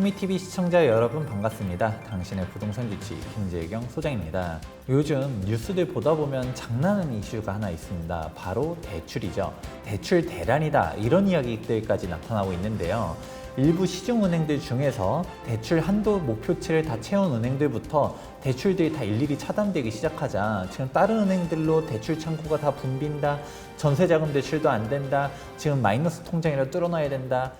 투미TV 시청자 여러분 반갑습니다. 당신의 부동산 주치 김재경 소장입니다. 요즘 뉴스들 보다 보면 장난하는 이슈가 하나 있습니다. 바로 대출이죠. 대출 대란이다 이런 이야기들까지 나타나고 있는데요. 일부 시중은행들 중에서 대출 한도 목표치를 다 채운 은행들부터 대출들이 다 일일이 차단되기 시작하자 지금 다른 은행들로 대출 창구가 다 붐빈다 전세자금 대출도 안 된다 지금 마이너스 통장이라 뚫어놔야 된다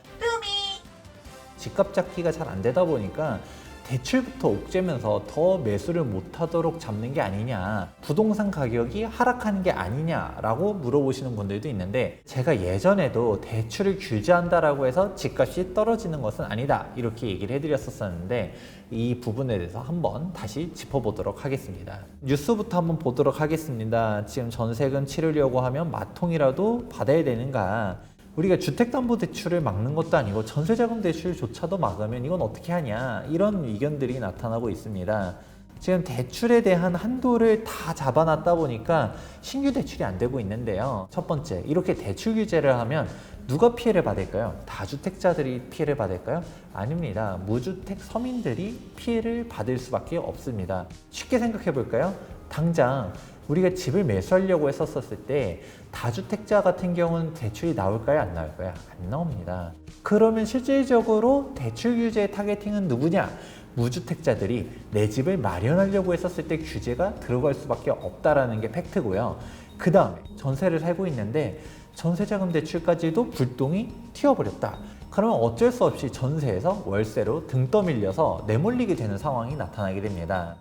집값 잡기가 잘 안 되다 보니까 대출부터 옥죄면서 더 매수를 못하도록 잡는 게 아니냐 부동산 가격이 하락하는 게 아니냐라고 물어보시는 분들도 있는데 제가 예전에도 대출을 규제한다라고 해서 집값이 떨어지는 것은 아니다 이렇게 얘기를 해드렸었었는데 이 부분에 대해서 한번 다시 짚어보도록 하겠습니다. 뉴스부터 한번 보도록 하겠습니다. 지금 전세금 치르려고 하면 마통이라도 받아야 되는가 우리가 주택담보대출을 막는 것도 아니고 전세자금 대출조차도 막으면 이건 어떻게 하냐 이런 의견들이 나타나고 있습니다. 지금 대출에 대한 한도를 다 잡아놨다 보니까 신규 대출이 안 되고 있는데요. 첫 번째, 이렇게 대출 규제를 하면 누가 피해를 받을까요? 다주택자들이 피해를 받을까요? 아닙니다. 무주택 서민들이 피해를 받을 수밖에 없습니다. 쉽게 생각해 볼까요? 당장 우리가 집을 매수하려고 했었을 때 다주택자 같은 경우는 대출이 나올까요? 안 나올까요? 안 나옵니다. 그러면 실질적으로 대출 규제의 타겟팅은 누구냐? 무주택자들이 내 집을 마련하려고 했었을 때 규제가 들어갈 수밖에 없다라는 게 팩트고요. 그 다음에 전세를 살고 있는데 전세자금 대출까지도 불똥이 튀어버렸다. 그러면 어쩔 수 없이 전세에서 월세로 등 떠밀려서 내몰리게 되는 상황이 나타나게 됩니다.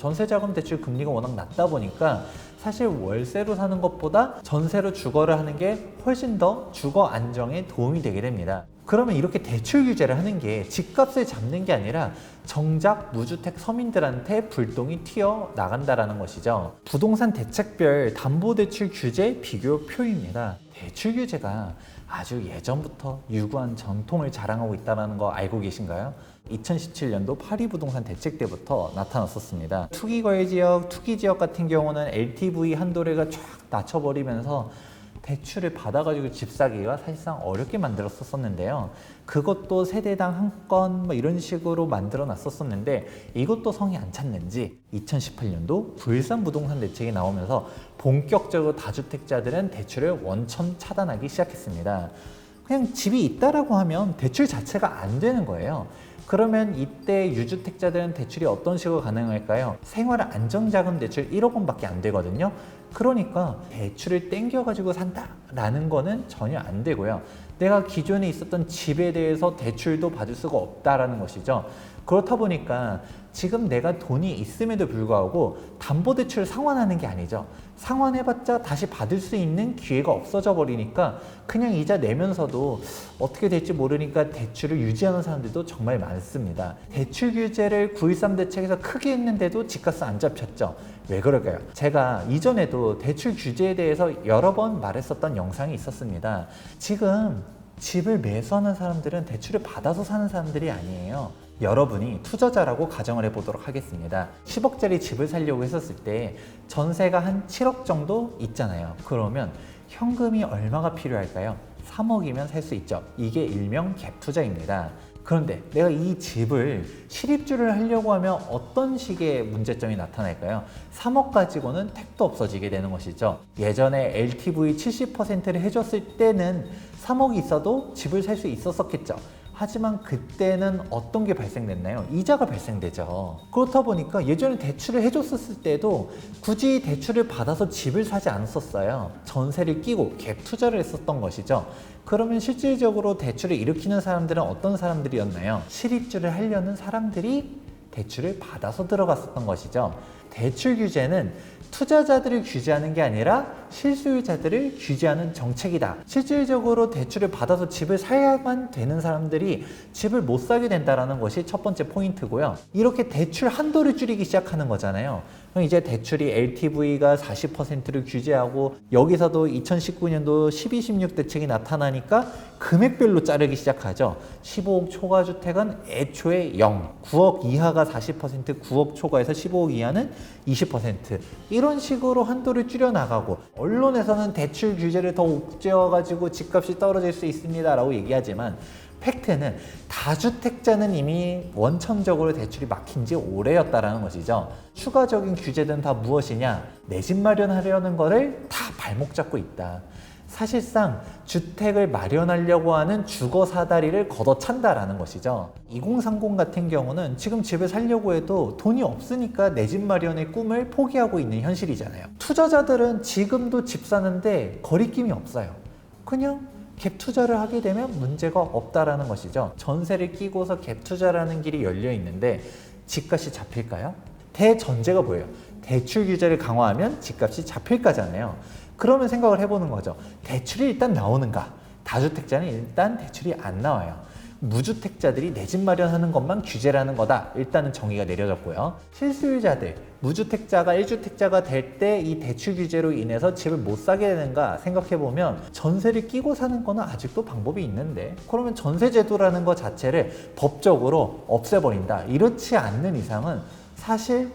전세자금 대출 금리가 워낙 낮다 보니까 사실 월세로 사는 것보다 전세로 주거를 하는 게 훨씬 더 주거 안정에 도움이 되게 됩니다. 그러면 이렇게 대출 규제를 하는 게 집값을 잡는 게 아니라 정작 무주택 서민들한테 불똥이 튀어 나간다라는 것이죠. 부동산 대책별 담보대출 규제 비교 표입니다. 대출 규제가 아주 예전부터 유구한 전통을 자랑하고 있다는 거 알고 계신가요? 2017년도 파리 부동산 대책 때부터 나타났었습니다. 투기 거래 지역, 투기 지역 같은 경우는 LTV 한도를 쫙 낮춰버리면서 대출을 받아가지고 집 사기가 사실상 어렵게 만들었었는데요. 그것도 세대당 한 건 뭐 이런 식으로 만들어 놨었었는데 이것도 성이 안 찼는지 2018년도 불산 부동산 대책이 나오면서 본격적으로 다주택자들은 대출을 원천 차단하기 시작했습니다. 그냥 집이 있다라고 하면 대출 자체가 안 되는 거예요. 그러면 이때 유주택자들은 대출이 어떤 식으로 가능할까요? 생활 안정자금 대출 1억 원밖에 안 되거든요. 그러니까 대출을 땡겨가지고 산다라는 거는 전혀 안 되고요. 내가 기존에 있었던 집에 대해서 대출도 받을 수가 없다라는 것이죠. 그렇다 보니까 지금 내가 돈이 있음에도 불구하고 담보대출 상환하는 게 아니죠. 상환해봤자 다시 받을 수 있는 기회가 없어져 버리니까 그냥 이자 내면서도 어떻게 될지 모르니까 대출을 유지하는 사람들도 정말 많습니다. 대출 규제를 9.13 대책에서 크게 했는데도 집값은 안 잡혔죠. 왜 그럴까요? 제가 이전에도 대출 규제에 대해서 여러 번 말했었던 영상이 있었습니다. 지금 집을 매수하는 사람들은 대출을 받아서 사는 사람들이 아니에요. 여러분이 투자자라고 가정을 해보도록 하겠습니다. 10억짜리 집을 살려고 했었을 때 전세가 한 7억 정도 있잖아요. 그러면 현금이 얼마가 필요할까요? 3억이면 살 수 있죠. 이게 일명 갭 투자입니다. 그런데 내가 이 집을 실입주를 하려고 하면 어떤 식의 문제점이 나타날까요? 3억 가지고는 택도 없어지게 되는 것이죠. 예전에 LTV 70%를 해줬을 때는 3억이 있어도 집을 살 수 있었었겠죠. 하지만 그때는 어떤 게 발생됐나요? 이자가 발생되죠. 그렇다 보니까 예전에 대출을 해줬었을 때도 굳이 대출을 받아서 집을 사지 않았었어요. 전세를 끼고 갭 투자를 했었던 것이죠. 그러면 실질적으로 대출을 일으키는 사람들은 어떤 사람들이었나요? 실입주를 하려는 사람들이 대출을 받아서 들어갔었던 것이죠. 대출 규제는 투자자들을 규제하는 게 아니라 실수요자들을 규제하는 정책이다. 실질적으로 대출을 받아서 집을 사야만 되는 사람들이 집을 못 사게 된다는 것이 첫 번째 포인트고요. 이렇게 대출 한도를 줄이기 시작하는 거잖아요. 그럼 이제 대출이 LTV가 40%를 규제하고 여기서도 2019년도 12, 16 대책이 나타나니까 금액별로 자르기 시작하죠. 15억 초과 주택은 애초에 0, 9억 이하가 40%, 9억 초과에서 15억 이하는 20% 이런 식으로 한도를 줄여 나가고 언론에서는 대출 규제를 더 옥죄어 가지고 집값이 떨어질 수 있습니다라고 얘기하지만 팩트는 다주택자는 이미 원천적으로 대출이 막힌 지 오래였다라는 것이죠. 추가적인 규제는 다 무엇이냐? 내 집 마련하려는 거를 다 발목 잡고 있다. 사실상 주택을 마련하려고 하는 주거 사다리를 걷어찬다라는 것이죠. 2030 같은 경우는 지금 집을 살려고 해도 돈이 없으니까 내 집 마련의 꿈을 포기하고 있는 현실이잖아요. 투자자들은 지금도 집 사는데 거리낌이 없어요. 그냥 갭 투자를 하게 되면 문제가 없다라는 것이죠. 전세를 끼고서 갭 투자라는 길이 열려 있는데 집값이 잡힐까요? 대전제가 뭐예요? 대출 규제를 강화하면 집값이 잡힐까잖아요. 그러면 생각을 해보는 거죠. 대출이 일단 나오는가? 다주택자는 일단 대출이 안 나와요. 무주택자들이 내 집 마련하는 것만 규제라는 거다. 일단은 정의가 내려졌고요. 실수요자들, 무주택자가 1주택자가 될 때 이 대출 규제로 인해서 집을 못 사게 되는가 생각해 보면 전세를 끼고 사는 거는 아직도 방법이 있는데 그러면 전세 제도라는 것 자체를 법적으로 없애버린다. 이렇지 않는 이상은 사실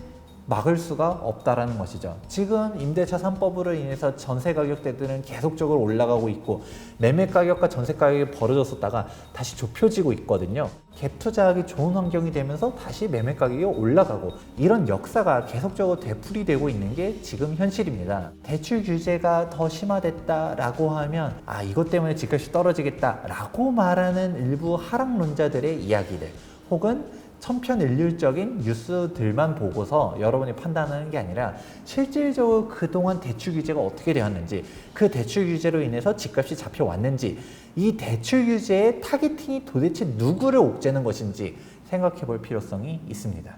막을 수가 없다라는 것이죠. 지금 임대차 3법으로 인해서 전세 가격대들은 계속적으로 올라가고 있고 매매 가격과 전세 가격이 벌어졌었다가 다시 좁혀지고 있거든요. 갭 투자하기 좋은 환경이 되면서 다시 매매 가격이 올라가고 이런 역사가 계속적으로 되풀이되고 있는 게 지금 현실입니다. 대출 규제가 더 심화됐다라고 하면 아 이것 때문에 집값이 떨어지겠다라고 말하는 일부 하락론자들의 이야기들 혹은 천편일률적인 뉴스들만 보고서 여러분이 판단하는 게 아니라 실질적으로 그동안 대출 규제가 어떻게 되었는지 그 대출 규제로 인해서 집값이 잡혀왔는지 이 대출 규제의 타겟팅이 도대체 누구를 옥죄는 것인지 생각해 볼 필요성이 있습니다.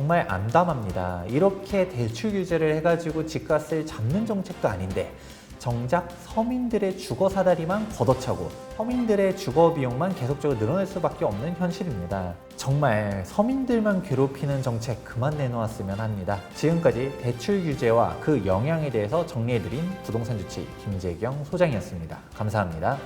정말 암담합니다. 이렇게 대출 규제를 해가지고 집값을 잡는 정책도 아닌데 정작 서민들의 주거 사다리만 걷어차고 서민들의 주거 비용만 계속적으로 늘어날 수밖에 없는 현실입니다. 정말 서민들만 괴롭히는 정책 그만 내놓았으면 합니다. 지금까지 대출 규제와 그 영향에 대해서 정리해드린 부동산 주치 김재경 소장이었습니다. 감사합니다.